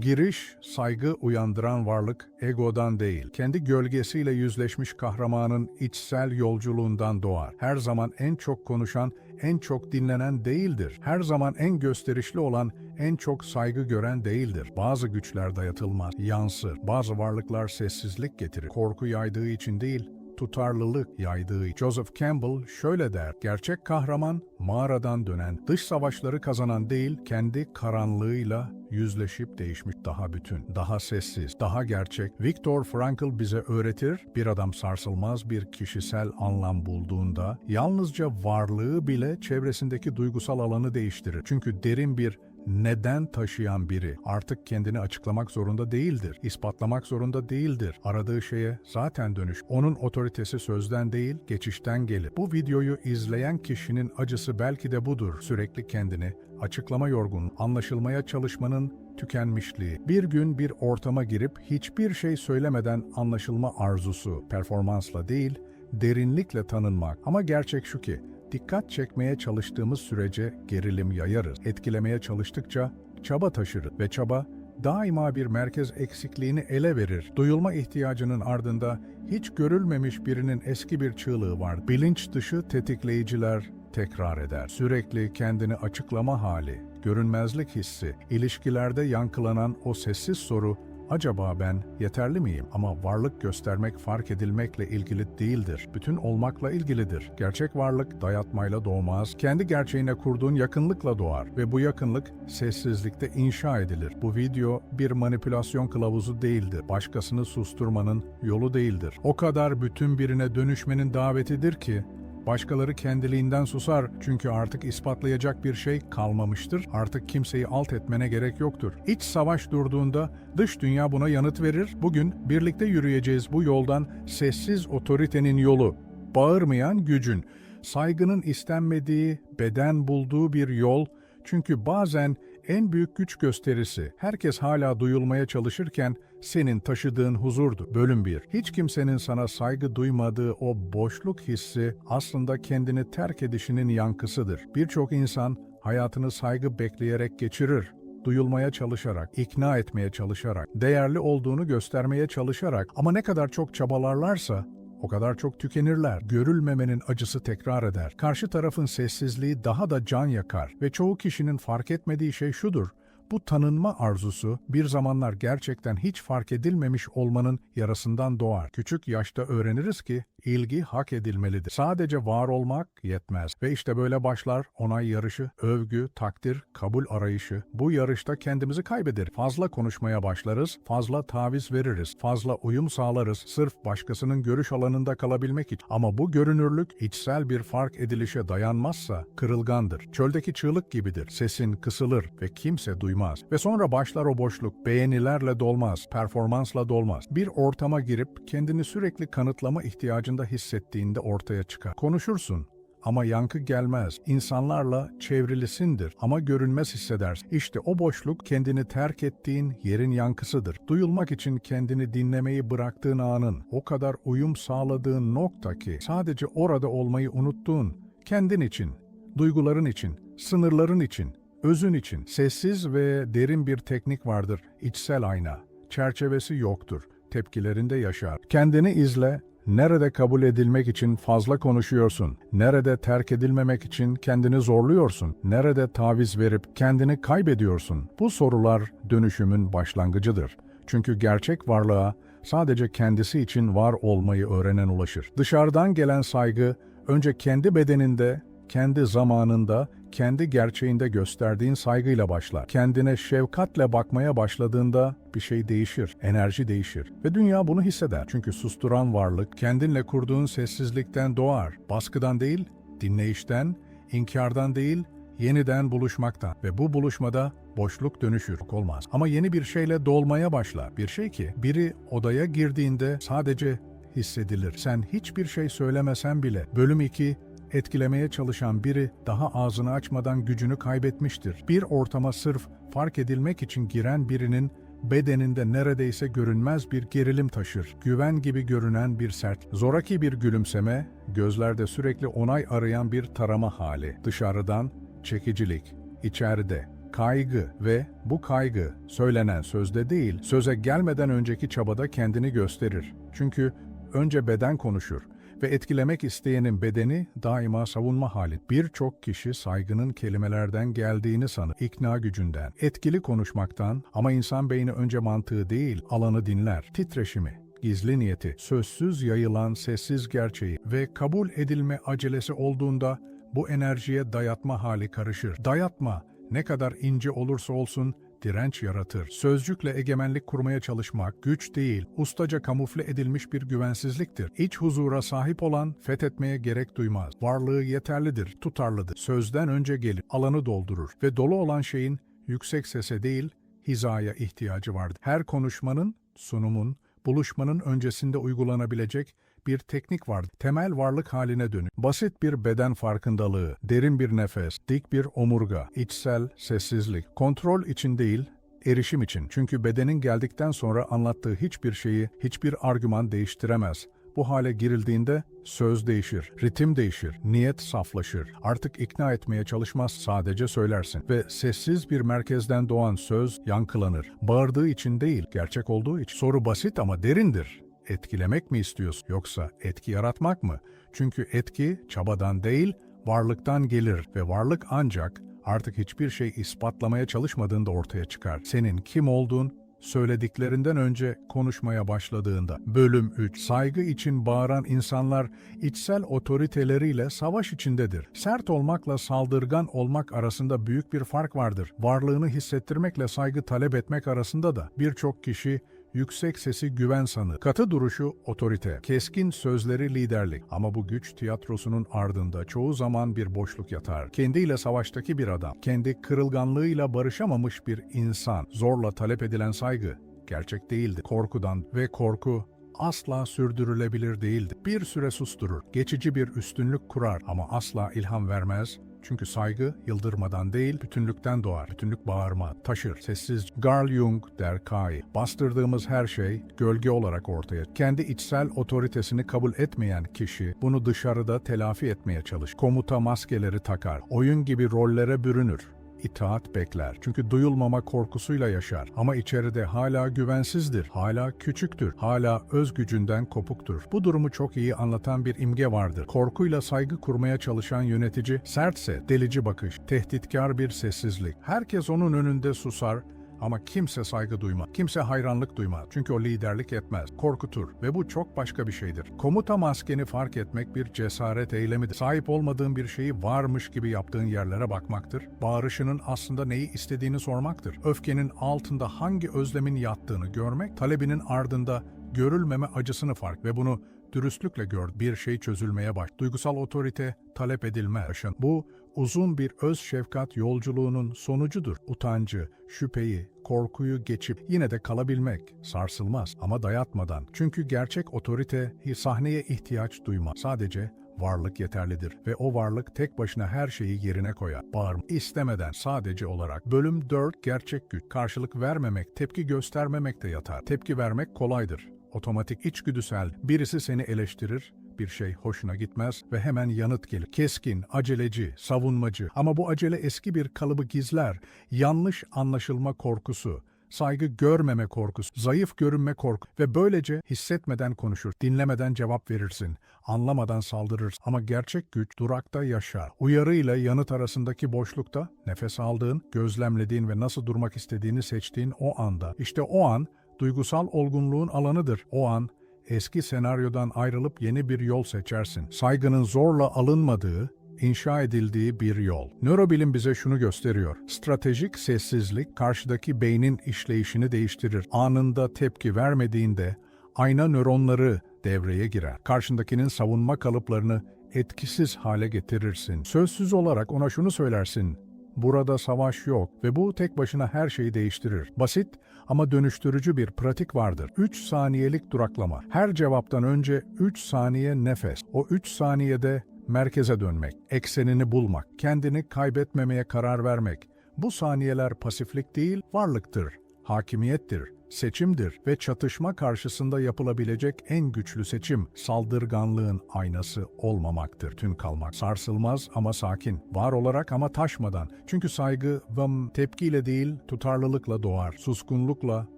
Giriş, saygı uyandıran varlık egodan değil, kendi gölgesiyle yüzleşmiş kahramanın içsel yolculuğundan doğar. Her zaman en çok konuşan, en çok dinlenen değildir. Her zaman en gösterişli olan, en çok saygı gören değildir. Bazı güçler dayatılmaz, yansır. Bazı varlıklar sessizlik getirir. Korku yaydığı için değil, tutarlılık yaydığı. Joseph Campbell şöyle der, gerçek kahraman mağaradan dönen, dış savaşları kazanan değil, kendi karanlığıyla yüzleşip değişmiş daha bütün, daha sessiz, daha gerçek. Viktor Frankl bize öğretir, bir adam sarsılmaz bir kişisel anlam bulduğunda, yalnızca varlığı bile çevresindeki duygusal alanı değiştirir. Çünkü derin bir neden taşıyan biri artık kendini açıklamak zorunda değildir, ispatlamak zorunda değildir. Aradığı şeye zaten dönüş. Onun otoritesi sözden değil, geçişten gelir. Bu videoyu izleyen kişinin acısı belki de budur. Sürekli kendini açıklama yorgun, anlaşılmaya çalışmanın tükenmişliği. Bir gün bir ortama girip hiçbir şey söylemeden anlaşılma arzusu, performansla değil, derinlikle tanınmak. Ama gerçek şu ki, dikkat çekmeye çalıştığımız sürece gerilim yayarız. Etkilemeye çalıştıkça çaba taşırız ve çaba daima bir merkez eksikliğini ele verir. Duyulma ihtiyacının ardında hiç görülmemiş birinin eski bir çığlığı var. Bilinç dışı tetikleyiciler tekrar eder. Sürekli kendini açıklama hali, görünmezlik hissi, ilişkilerde yankılanan o sessiz soru Acaba ben yeterli miyim? Ama varlık göstermek fark edilmekle ilgili değildir. Bütün olmakla ilgilidir. Gerçek varlık dayatmayla doğmaz. Kendi gerçeğine kurduğun yakınlıkla doğar ve bu yakınlık sessizlikte inşa edilir. Bu video bir manipülasyon kılavuzu değildir. Başkasını susturmanın yolu değildir. O kadar bütün birine dönüşmenin davetidir ki Başkaları kendiliğinden susar çünkü artık ispatlayacak bir şey kalmamıştır. Artık kimseyi alt etmene gerek yoktur. İç savaş durduğunda dış dünya buna yanıt verir. Bugün birlikte yürüyeceğiz bu yoldan sessiz otoritenin yolu. Bağırmayan gücün, saygının istenmediği, beden bulduğu bir yol. Çünkü bazen en büyük güç gösterisi herkes hala duyulmaya çalışırken senin taşıdığın huzurdu. Bölüm 1. Hiç kimsenin sana saygı duymadığı o boşluk hissi aslında kendini terk edişinin yankısıdır. Birçok insan hayatını saygı bekleyerek geçirir duyulmaya çalışarak, ikna etmeye çalışarak, değerli olduğunu göstermeye çalışarak ama ne kadar çok çabalarlarsa o kadar çok tükenirler. Görülmemenin acısı tekrar eder. Karşı tarafın sessizliği daha da can yakar ve çoğu kişinin fark etmediği şey şudur. Bu tanınma arzusu bir zamanlar gerçekten hiç fark edilmemiş olmanın yarasından doğar. Küçük yaşta öğreniriz ki ilgi hak edilmelidir. Sadece var olmak yetmez. Ve işte böyle başlar onay yarışı, övgü, takdir, kabul arayışı. Bu yarışta kendimizi kaybeder. Fazla konuşmaya başlarız, fazla taviz veririz, fazla uyum sağlarız sırf başkasının görüş alanında kalabilmek için. Ama bu görünürlük içsel bir fark edilişe dayanmazsa kırılgandır. Çöldeki çığlık gibidir. Sesin kısılır ve kimse duymaz. Ve sonra başlar o boşluk. Beğenilerle dolmaz, performansla dolmaz. Bir ortama girip kendini sürekli kanıtlama ihtiyacında hissettiğinde ortaya çıkar. Konuşursun ama yankı gelmez. İnsanlarla çevrilisindir ama görünmez hissedersin. İşte o boşluk kendini terk ettiğin yerin yankısıdır. Duyulmak için kendini dinlemeyi bıraktığın anın, o kadar uyum sağladığın nokta ki sadece orada olmayı unuttuğun, kendin için, duyguların için, sınırların için, özün için sessiz ve derin bir teknik vardır. İçsel ayna. Çerçevesi yoktur. Tepkilerinde yaşar. Kendini izle, Nerede kabul edilmek için fazla konuşuyorsun? Nerede terk edilmemek için kendini zorluyorsun? Nerede taviz verip kendini kaybediyorsun? Bu sorular dönüşümün başlangıcıdır. Çünkü gerçek varlığa sadece kendisi için var olmayı öğrenen ulaşır. Dışarıdan gelen saygı önce kendi bedeninde, kendi zamanında, kendi gerçeğinde gösterdiğin saygıyla başlar. Kendine şefkatle bakmaya başladığında bir şey değişir, enerji değişir ve dünya bunu hisseder. Çünkü susturan varlık kendinle kurduğun sessizlikten doğar. Baskıdan değil, dinleyişten, inkardan değil, yeniden buluşmaktan ve bu buluşmada boşluk dönüşür olmaz. Ama yeni bir şeyle dolmaya başlar. Bir şey ki biri odaya girdiğinde sadece hissedilir. Sen hiçbir şey söylemesen bile. Bölüm 2 etkilemeye çalışan biri daha ağzını açmadan gücünü kaybetmiştir. Bir ortama sırf fark edilmek için giren birinin bedeninde neredeyse görünmez bir gerilim taşır. Güven gibi görünen bir sert, zoraki bir gülümseme, gözlerde sürekli onay arayan bir tarama hali. Dışarıdan çekicilik, içeride kaygı ve bu kaygı söylenen sözde değil, söze gelmeden önceki çabada kendini gösterir. Çünkü önce beden konuşur ve etkilemek isteyenin bedeni daima savunma hali. Birçok kişi saygının kelimelerden geldiğini sanır, ikna gücünden, etkili konuşmaktan ama insan beyni önce mantığı değil, alanı dinler, titreşimi, gizli niyeti, sözsüz yayılan sessiz gerçeği ve kabul edilme acelesi olduğunda bu enerjiye dayatma hali karışır. Dayatma ne kadar ince olursa olsun direnç yaratır. Sözcükle egemenlik kurmaya çalışmak güç değil, ustaca kamufle edilmiş bir güvensizliktir. İç huzura sahip olan fethetmeye gerek duymaz. Varlığı yeterlidir, tutarlıdır. Sözden önce gelir, alanı doldurur ve dolu olan şeyin yüksek sese değil, hizaya ihtiyacı vardır. Her konuşmanın, sunumun, buluşmanın öncesinde uygulanabilecek bir teknik vardır. Temel varlık haline dönük. Basit bir beden farkındalığı, derin bir nefes, dik bir omurga, içsel sessizlik. Kontrol için değil, erişim için. Çünkü bedenin geldikten sonra anlattığı hiçbir şeyi, hiçbir argüman değiştiremez. Bu hale girildiğinde söz değişir, ritim değişir, niyet saflaşır. Artık ikna etmeye çalışmaz, sadece söylersin. Ve sessiz bir merkezden doğan söz yankılanır. Bağırdığı için değil, gerçek olduğu için. Soru basit ama derindir. Etkilemek mi istiyorsun yoksa etki yaratmak mı? Çünkü etki çabadan değil, varlıktan gelir ve varlık ancak artık hiçbir şey ispatlamaya çalışmadığında ortaya çıkar. Senin kim olduğun söylediklerinden önce konuşmaya başladığında. Bölüm 3. Saygı için bağıran insanlar içsel otoriteleriyle savaş içindedir. Sert olmakla saldırgan olmak arasında büyük bir fark vardır. Varlığını hissettirmekle saygı talep etmek arasında da birçok kişi yüksek sesi güven sanır. Katı duruşu otorite, keskin sözleri liderlik. Ama bu güç tiyatrosunun ardında çoğu zaman bir boşluk yatar. Kendiyle savaştaki bir adam, kendi kırılganlığıyla barışamamış bir insan, zorla talep edilen saygı gerçek değildi. Korkudan ve korku asla sürdürülebilir değildi. Bir süre susturur, geçici bir üstünlük kurar ama asla ilham vermez, çünkü saygı yıldırmadan değil, bütünlükten doğar. Bütünlük bağırma, taşır, sessiz. Carl Jung der Kai, bastırdığımız her şey gölge olarak ortaya. Kendi içsel otoritesini kabul etmeyen kişi bunu dışarıda telafi etmeye çalışır. Komuta maskeleri takar, oyun gibi rollere bürünür itaat bekler. Çünkü duyulmama korkusuyla yaşar. Ama içeride hala güvensizdir, hala küçüktür, hala öz gücünden kopuktur. Bu durumu çok iyi anlatan bir imge vardır. Korkuyla saygı kurmaya çalışan yönetici sertse, delici bakış, tehditkar bir sessizlik. Herkes onun önünde susar, ama kimse saygı duymaz, kimse hayranlık duymaz. Çünkü o liderlik etmez, korkutur ve bu çok başka bir şeydir. Komuta maskeni fark etmek bir cesaret eylemidir. Sahip olmadığın bir şeyi varmış gibi yaptığın yerlere bakmaktır. Bağırışının aslında neyi istediğini sormaktır. Öfkenin altında hangi özlemin yattığını görmek, talebinin ardında görülmeme acısını fark ve bunu dürüstlükle gör. Bir şey çözülmeye baş. Duygusal otorite talep edilmez. Bu uzun bir öz şefkat yolculuğunun sonucudur. Utancı, şüpheyi, korkuyu geçip yine de kalabilmek sarsılmaz ama dayatmadan. Çünkü gerçek otorite sahneye ihtiyaç duymaz. Sadece varlık yeterlidir ve o varlık tek başına her şeyi yerine koyar. Bağırma istemeden sadece olarak. Bölüm 4 gerçek güç. Karşılık vermemek, tepki göstermemek de yatar. Tepki vermek kolaydır. Otomatik içgüdüsel birisi seni eleştirir, bir şey hoşuna gitmez ve hemen yanıt gelir. Keskin, aceleci, savunmacı ama bu acele eski bir kalıbı gizler. Yanlış anlaşılma korkusu, saygı görmeme korkusu, zayıf görünme korku ve böylece hissetmeden konuşur, dinlemeden cevap verirsin, anlamadan saldırırsın. Ama gerçek güç durakta yaşar. Uyarı ile yanıt arasındaki boşlukta nefes aldığın, gözlemlediğin ve nasıl durmak istediğini seçtiğin o anda. İşte o an duygusal olgunluğun alanıdır. O an eski senaryodan ayrılıp yeni bir yol seçersin. Saygının zorla alınmadığı, inşa edildiği bir yol. Nörobilim bize şunu gösteriyor. Stratejik sessizlik karşıdaki beynin işleyişini değiştirir. Anında tepki vermediğinde ayna nöronları devreye girer. Karşındakinin savunma kalıplarını etkisiz hale getirirsin. Sözsüz olarak ona şunu söylersin. Burada savaş yok ve bu tek başına her şeyi değiştirir. Basit ama dönüştürücü bir pratik vardır. 3 saniyelik duraklama. Her cevaptan önce 3 saniye nefes. O 3 saniyede merkeze dönmek, eksenini bulmak, kendini kaybetmemeye karar vermek. Bu saniyeler pasiflik değil, varlıktır, hakimiyettir, seçimdir ve çatışma karşısında yapılabilecek en güçlü seçim saldırganlığın aynası olmamaktır. Tün kalmak, sarsılmaz ama sakin, var olarak ama taşmadan. Çünkü saygı vım, tepkiyle değil, tutarlılıkla doğar. Suskunlukla,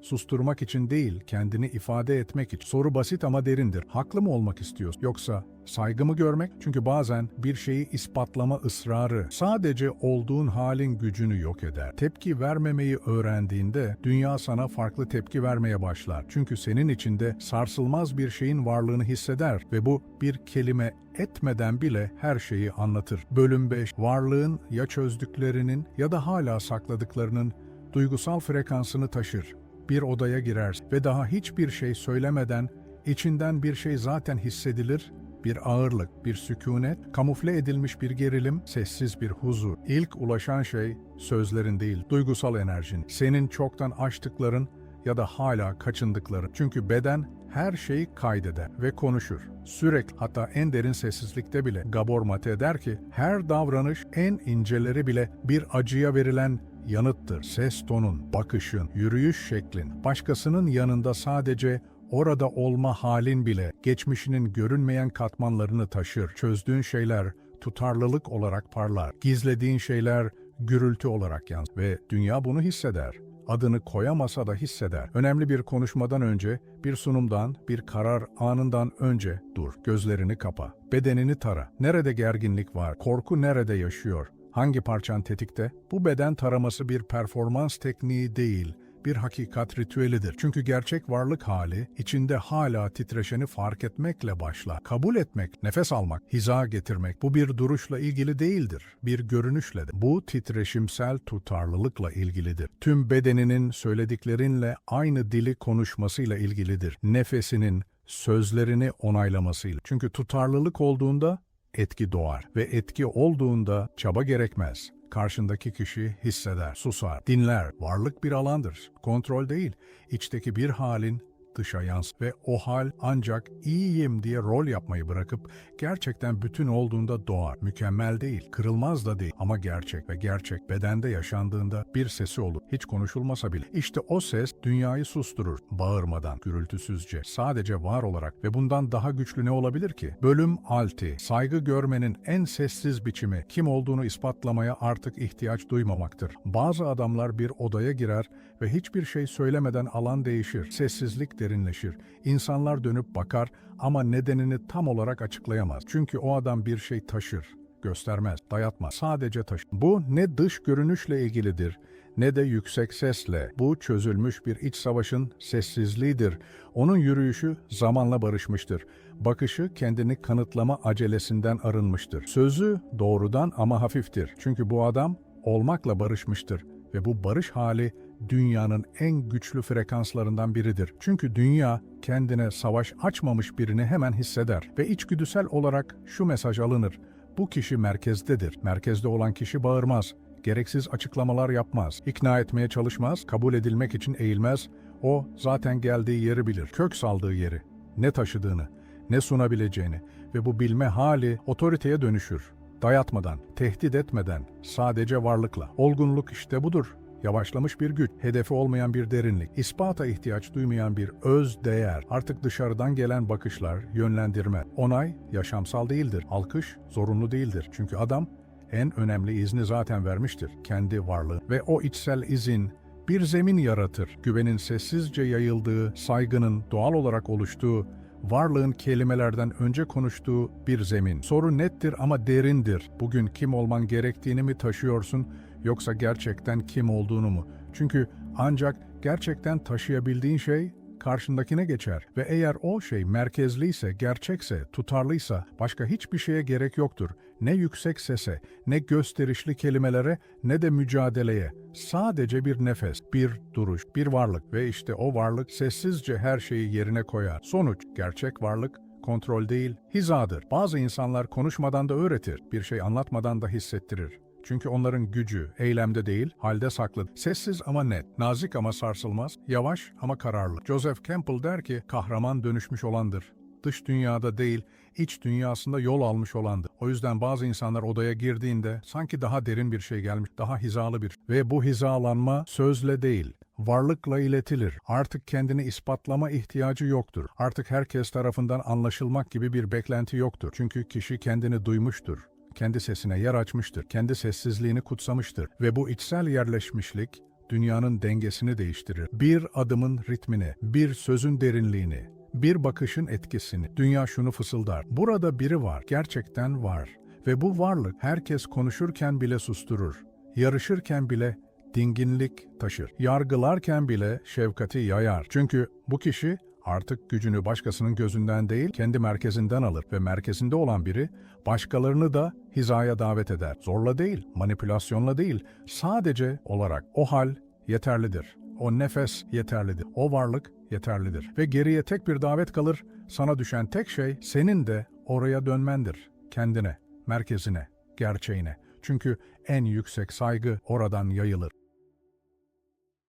susturmak için değil, kendini ifade etmek için. Soru basit ama derindir. Haklı mı olmak istiyorsun? Yoksa Saygı mı görmek? Çünkü bazen bir şeyi ispatlama ısrarı sadece olduğun halin gücünü yok eder. Tepki vermemeyi öğrendiğinde dünya sana farklı tepki vermeye başlar. Çünkü senin içinde sarsılmaz bir şeyin varlığını hisseder ve bu bir kelime etmeden bile her şeyi anlatır. Bölüm 5 Varlığın ya çözdüklerinin ya da hala sakladıklarının duygusal frekansını taşır. Bir odaya girer ve daha hiçbir şey söylemeden içinden bir şey zaten hissedilir bir ağırlık, bir sükunet, kamufle edilmiş bir gerilim, sessiz bir huzur. İlk ulaşan şey sözlerin değil, duygusal enerjin. Senin çoktan açtıkların ya da hala kaçındıkların. Çünkü beden her şeyi kaydeder ve konuşur. Sürekli hatta en derin sessizlikte bile Gabor Mate der ki her davranış en inceleri bile bir acıya verilen yanıttır. Ses tonun, bakışın, yürüyüş şeklin, başkasının yanında sadece orada olma halin bile geçmişinin görünmeyen katmanlarını taşır. Çözdüğün şeyler tutarlılık olarak parlar. Gizlediğin şeyler gürültü olarak yansır ve dünya bunu hisseder. Adını koyamasa da hisseder. Önemli bir konuşmadan önce, bir sunumdan, bir karar anından önce dur. Gözlerini kapa. Bedenini tara. Nerede gerginlik var? Korku nerede yaşıyor? Hangi parçan tetikte? Bu beden taraması bir performans tekniği değil, bir hakikat ritüelidir. Çünkü gerçek varlık hali içinde hala titreşeni fark etmekle başlar. Kabul etmek, nefes almak, hiza getirmek bu bir duruşla ilgili değildir. Bir görünüşledir. Bu titreşimsel tutarlılıkla ilgilidir. Tüm bedeninin söylediklerinle aynı dili konuşmasıyla ilgilidir. Nefesinin, sözlerini onaylamasıyla. Çünkü tutarlılık olduğunda etki doğar ve etki olduğunda çaba gerekmez karşındaki kişi hisseder, susar, dinler. Varlık bir alandır, kontrol değil. İçteki bir halin dışa yans ve o hal ancak iyiyim diye rol yapmayı bırakıp gerçekten bütün olduğunda doğar. Mükemmel değil, kırılmaz da değil ama gerçek ve gerçek bedende yaşandığında bir sesi olur. Hiç konuşulmasa bile. İşte o ses dünyayı susturur. Bağırmadan, gürültüsüzce, sadece var olarak ve bundan daha güçlü ne olabilir ki? Bölüm 6. Saygı görmenin en sessiz biçimi kim olduğunu ispatlamaya artık ihtiyaç duymamaktır. Bazı adamlar bir odaya girer ve hiçbir şey söylemeden alan değişir. Sessizlik derinleşir. İnsanlar dönüp bakar ama nedenini tam olarak açıklayamaz. Çünkü o adam bir şey taşır, göstermez, dayatmaz. Sadece taşır. Bu ne dış görünüşle ilgilidir ne de yüksek sesle. Bu çözülmüş bir iç savaşın sessizliğidir. Onun yürüyüşü zamanla barışmıştır. Bakışı kendini kanıtlama acelesinden arınmıştır. Sözü doğrudan ama hafiftir. Çünkü bu adam olmakla barışmıştır ve bu barış hali dünyanın en güçlü frekanslarından biridir. Çünkü dünya kendine savaş açmamış birini hemen hisseder ve içgüdüsel olarak şu mesaj alınır. Bu kişi merkezdedir. Merkezde olan kişi bağırmaz, gereksiz açıklamalar yapmaz, ikna etmeye çalışmaz, kabul edilmek için eğilmez. O zaten geldiği yeri bilir, kök saldığı yeri, ne taşıdığını, ne sunabileceğini ve bu bilme hali otoriteye dönüşür. Dayatmadan, tehdit etmeden, sadece varlıkla. Olgunluk işte budur yavaşlamış bir güç, hedefi olmayan bir derinlik, ispata ihtiyaç duymayan bir öz değer, artık dışarıdan gelen bakışlar, yönlendirme, onay yaşamsal değildir, alkış zorunlu değildir. Çünkü adam en önemli izni zaten vermiştir, kendi varlığı. Ve o içsel izin bir zemin yaratır, güvenin sessizce yayıldığı, saygının doğal olarak oluştuğu, varlığın kelimelerden önce konuştuğu bir zemin. Soru nettir ama derindir. Bugün kim olman gerektiğini mi taşıyorsun yoksa gerçekten kim olduğunu mu? Çünkü ancak gerçekten taşıyabildiğin şey karşındakine geçer ve eğer o şey merkezliyse, gerçekse, tutarlıysa başka hiçbir şeye gerek yoktur. Ne yüksek sese, ne gösterişli kelimelere, ne de mücadeleye. Sadece bir nefes, bir duruş, bir varlık ve işte o varlık sessizce her şeyi yerine koyar. Sonuç, gerçek varlık kontrol değil, hizadır. Bazı insanlar konuşmadan da öğretir, bir şey anlatmadan da hissettirir. Çünkü onların gücü eylemde değil, halde saklı. Sessiz ama net, nazik ama sarsılmaz, yavaş ama kararlı. Joseph Campbell der ki, kahraman dönüşmüş olandır. Dış dünyada değil, iç dünyasında yol almış olandır. O yüzden bazı insanlar odaya girdiğinde sanki daha derin bir şey gelmiş, daha hizalı bir. Ve bu hizalanma sözle değil, varlıkla iletilir. Artık kendini ispatlama ihtiyacı yoktur. Artık herkes tarafından anlaşılmak gibi bir beklenti yoktur. Çünkü kişi kendini duymuştur. Kendi sesine yer açmıştır. Kendi sessizliğini kutsamıştır. Ve bu içsel yerleşmişlik dünyanın dengesini değiştirir. Bir adımın ritmini, bir sözün derinliğini, bir bakışın etkisini. Dünya şunu fısıldar. Burada biri var, gerçekten var. Ve bu varlık herkes konuşurken bile susturur. Yarışırken bile dinginlik taşır. Yargılarken bile şefkati yayar. Çünkü bu kişi artık gücünü başkasının gözünden değil, kendi merkezinden alır ve merkezinde olan biri başkalarını da hizaya davet eder. Zorla değil, manipülasyonla değil, sadece olarak o hal yeterlidir. O nefes yeterlidir. O varlık yeterlidir. Ve geriye tek bir davet kalır. Sana düşen tek şey senin de oraya dönmendir. Kendine, merkezine, gerçeğine. Çünkü en yüksek saygı oradan yayılır.